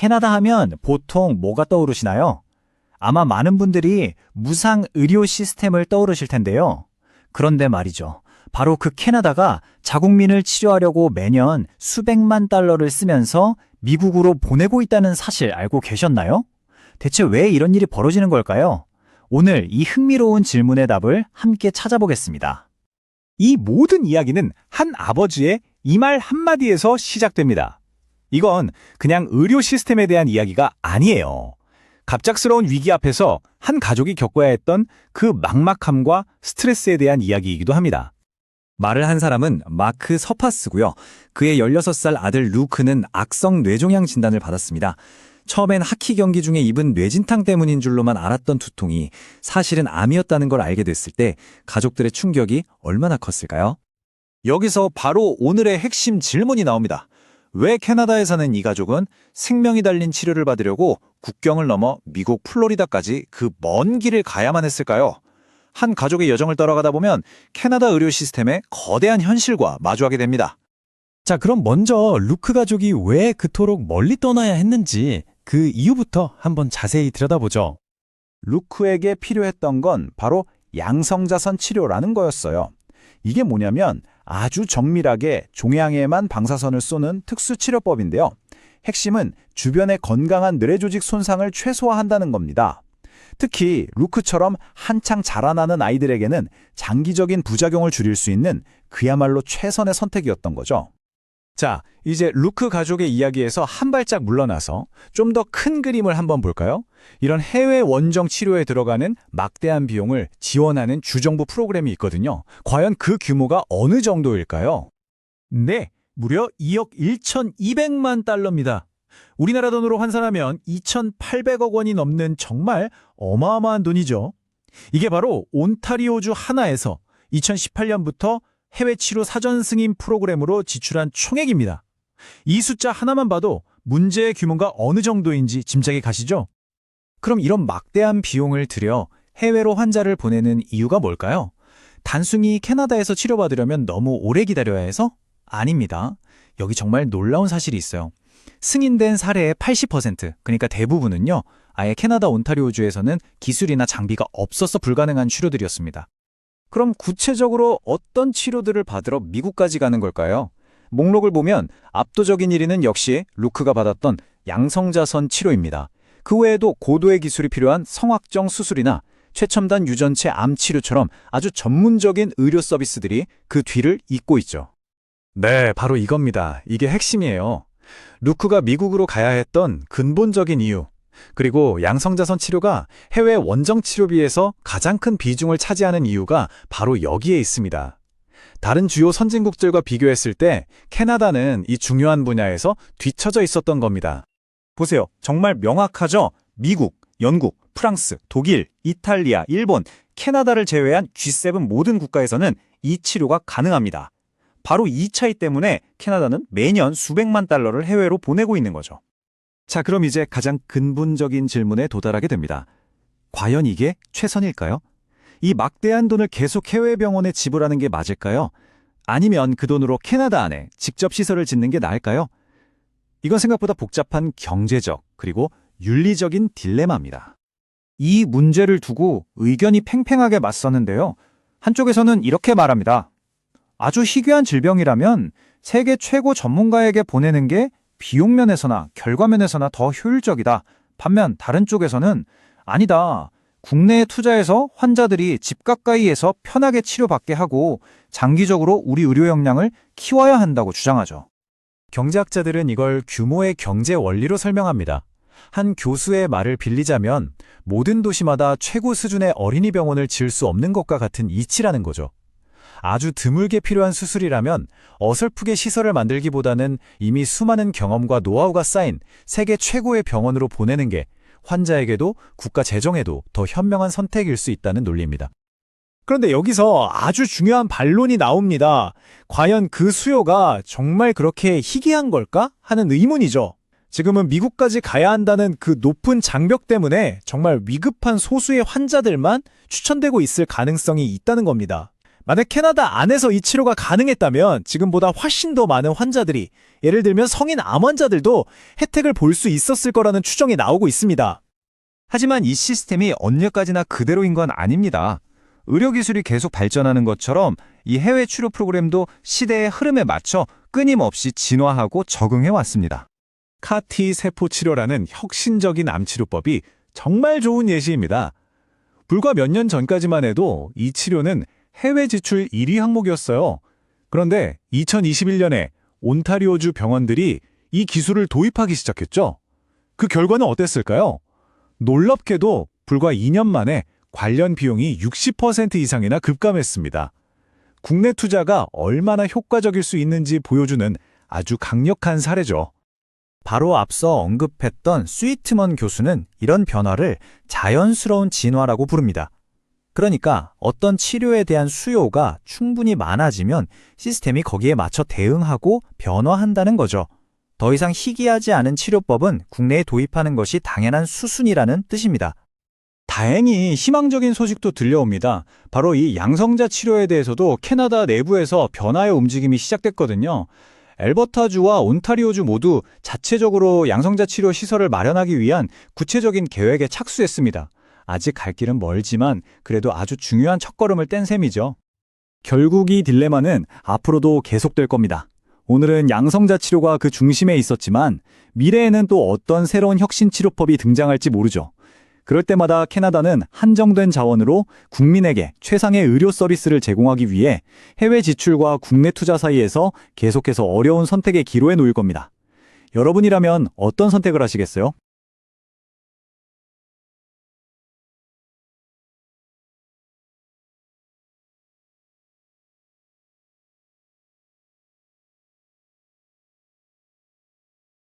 캐나다 하면 보통 뭐가 떠오르시나요? 아마 많은 분들이 무상 의료 시스템을 떠오르실 텐데요. 그런데 말이죠. 바로 그 캐나다가 자국민을 치료하려고 매년 수백만 달러를 쓰면서 미국으로 보내고 있다는 사실 알고 계셨나요? 대체 왜 이런 일이 벌어지는 걸까요? 오늘 이 흥미로운 질문의 답을 함께 찾아보겠습니다. 이 모든 이야기는 한 아버지의 이 말 한마디에서 시작됩니다. 이건 그냥 의료 시스템에 대한 이야기가 아니에요. 갑작스러운 위기 앞에서 한 가족이 겪어야 했던 그 막막함과 스트레스에 대한 이야기이기도 합니다. 말을 한 사람은 마크 서파스고요. 그의 16살 아들 루크는 악성 뇌종양 진단을 받았습니다. 처음엔 하키 경기 중에 입은 뇌진탕 때문인 줄로만 알았던 두통이 사실은 암이었다는 걸 알게 됐을 때 가족들의 충격이 얼마나 컸을까요? 여기서 바로 오늘의 핵심 질문이 나옵니다. 왜 캐나다에 사는 이 가족은 생명이 달린 치료를 받으려고 국경을 넘어 미국 플로리다까지 그 먼 길을 가야만 했을까요? 한 가족의 여정을 따라가다 보면 캐나다 의료 시스템의 거대한 현실과 마주하게 됩니다. 자, 그럼 먼저 루크 가족이 왜 그토록 멀리 떠나야 했는지 그 이유부터 한번 자세히 들여다보죠. 루크에게 필요했던 건 바로 양성자선 치료라는 거였어요. 이게 뭐냐면 아주 정밀하게 종양에만 방사선을 쏘는 특수 치료법인데요. 핵심은 주변의 건강한 뇌 조직 손상을 최소화한다는 겁니다. 특히 루크처럼 한창 자라나는 아이들에게는 장기적인 부작용을 줄일 수 있는 그야말로 최선의 선택이었던 거죠. 자, 이제 루크 가족의 이야기에서 한 발짝 물러나서 좀 더 큰 그림을 한번 볼까요? 이런 해외 원정 치료에 들어가는 막대한 비용을 지원하는 주정부 프로그램이 있거든요. 과연 그 규모가 어느 정도일까요? 네, 무려 2억 1,200만 달러입니다. 우리나라 돈으로 환산하면 2,800억 원이 넘는 정말 어마어마한 돈이죠. 이게 바로 온타리오주 하나에서 2018년부터 해외 치료 사전 승인 프로그램으로 지출한 총액입니다. 이 숫자 하나만 봐도 문제의 규모가 어느 정도인지 짐작이 가시죠? 그럼 이런 막대한 비용을 들여 해외로 환자를 보내는 이유가 뭘까요? 단순히 캐나다에서 치료받으려면 너무 오래 기다려야 해서? 아닙니다. 여기 정말 놀라운 사실이 있어요. 승인된 사례의 80%, 그러니까 대부분은요, 아예 캐나다 온타리오주에서는 기술이나 장비가 없어서 불가능한 치료들이었습니다. 그럼 구체적으로 어떤 치료들을 받으러 미국까지 가는 걸까요? 목록을 보면 압도적인 1위는 역시 루크가 받았던 양성자선 치료입니다. 그 외에도 고도의 기술이 필요한 성확정 수술이나 최첨단 유전체 암 치료처럼 아주 전문적인 의료 서비스들이 그 뒤를 잇고 있죠. 네, 바로 이겁니다. 이게 핵심이에요. 루크가 미국으로 가야 했던 근본적인 이유. 그리고 양성자선 치료가 해외 원정 치료비에서 가장 큰 비중을 차지하는 이유가 바로 여기에 있습니다. 다른 주요 선진국들과 비교했을 때 캐나다는 이 중요한 분야에서 뒤처져 있었던 겁니다. 보세요. 정말 명확하죠? 미국, 영국, 프랑스, 독일, 이탈리아, 일본, 캐나다를 제외한 G7 모든 국가에서는 이 치료가 가능합니다. 바로 이 차이 때문에 캐나다는 매년 수백만 달러를 해외로 보내고 있는 거죠. 자, 그럼 이제 가장 근본적인 질문에 도달하게 됩니다. 과연 이게 최선일까요? 이 막대한 돈을 계속 해외 병원에 지불하는 게 맞을까요? 아니면 그 돈으로 캐나다 안에 직접 시설을 짓는 게 나을까요? 이건 생각보다 복잡한 경제적 그리고 윤리적인 딜레마입니다. 이 문제를 두고 의견이 팽팽하게 맞섰는데요. 한쪽에서는 이렇게 말합니다. 아주 희귀한 질병이라면 세계 최고 전문가에게 보내는 게 비용 면에서나 결과 면에서나 더 효율적이다. 반면 다른 쪽에서는 아니다. 국내에 투자해서 환자들이 집 가까이에서 편하게 치료받게 하고 장기적으로 우리 의료 역량을 키워야 한다고 주장하죠. 경제학자들은 이걸 규모의 경제 원리로 설명합니다. 한 교수의 말을 빌리자면 모든 도시마다 최고 수준의 어린이 병원을 지을 수 없는 것과 같은 이치라는 거죠. 아주 드물게 필요한 수술이라면 어설프게 시설을 만들기보다는 이미 수많은 경험과 노하우가 쌓인 세계 최고의 병원으로 보내는 게 환자에게도 국가 재정에도 더 현명한 선택일 수 있다는 논리입니다. 그런데 여기서 아주 중요한 반론이 나옵니다. 과연 그 수요가 정말 그렇게 희귀한 걸까? 하는 의문이죠. 지금은 미국까지 가야 한다는 그 높은 장벽 때문에 정말 위급한 소수의 환자들만 추천되고 있을 가능성이 있다는 겁니다. 만약 캐나다 안에서 이 치료가 가능했다면 지금보다 훨씬 더 많은 환자들이 예를 들면 성인 암 환자들도 혜택을 볼 수 있었을 거라는 추정이 나오고 있습니다. 하지만 이 시스템이 언제까지나 그대로인 건 아닙니다. 의료기술이 계속 발전하는 것처럼 이 해외 치료 프로그램도 시대의 흐름에 맞춰 끊임없이 진화하고 적응해 왔습니다. 카티 세포 치료라는 혁신적인 암 치료법이 정말 좋은 예시입니다. 불과 몇 년 전까지만 해도 이 치료는 해외 지출 1위 항목이었어요. 그런데 2021년에 온타리오주 병원들이 이 기술을 도입하기 시작했죠. 그 결과는 어땠을까요? 놀랍게도 불과 2년 만에 관련 비용이 60% 이상이나 급감했습니다. 국내 투자가 얼마나 효과적일 수 있는지 보여주는 아주 강력한 사례죠. 바로 앞서 언급했던 스위트먼 교수는 이런 변화를 자연스러운 진화라고 부릅니다. 그러니까 어떤 치료에 대한 수요가 충분히 많아지면 시스템이 거기에 맞춰 대응하고 변화한다는 거죠. 더 이상 희귀하지 않은 치료법은 국내에 도입하는 것이 당연한 수순이라는 뜻입니다. 다행히 희망적인 소식도 들려옵니다. 바로 이 양성자 치료에 대해서도 캐나다 내부에서 변화의 움직임이 시작됐거든요. 엘버타주와 온타리오주 모두 자체적으로 양성자 치료 시설을 마련하기 위한 구체적인 계획에 착수했습니다. 아직 갈 길은 멀지만 그래도 아주 중요한 첫걸음을 뗀 셈이죠. 결국 이 딜레마는 앞으로도 계속될 겁니다. 오늘은 양성자 치료가 그 중심에 있었지만 미래에는 또 어떤 새로운 혁신 치료법이 등장할지 모르죠. 그럴 때마다 캐나다는 한정된 자원으로 국민에게 최상의 의료 서비스를 제공하기 위해 해외 지출과 국내 투자 사이에서 계속해서 어려운 선택의 기로에 놓일 겁니다. 여러분이라면 어떤 선택을 하시겠어요?